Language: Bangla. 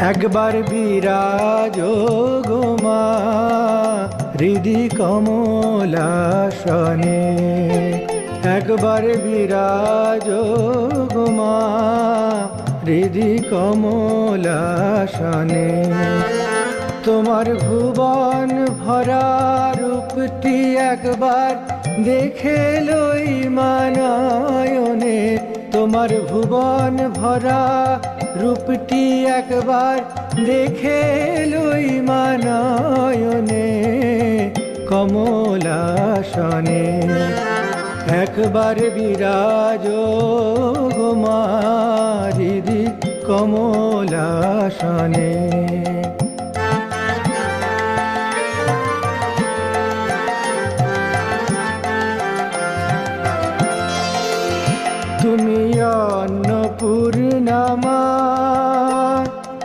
একবার বিরাজ গোমা, হৃদি কমলাসনে। একবার বিরাজ গোমা, হৃদি কমলাসনে। তোমার ভুবন ভরা রূপটি একবার দেখে লই মানায়নে। তোমার ভুবন ভরা রূপটি একবার দেখে লই মানয়নে কমলাসনে। একবার বিরাজ গোমারিদি কমলাসনে। তুমি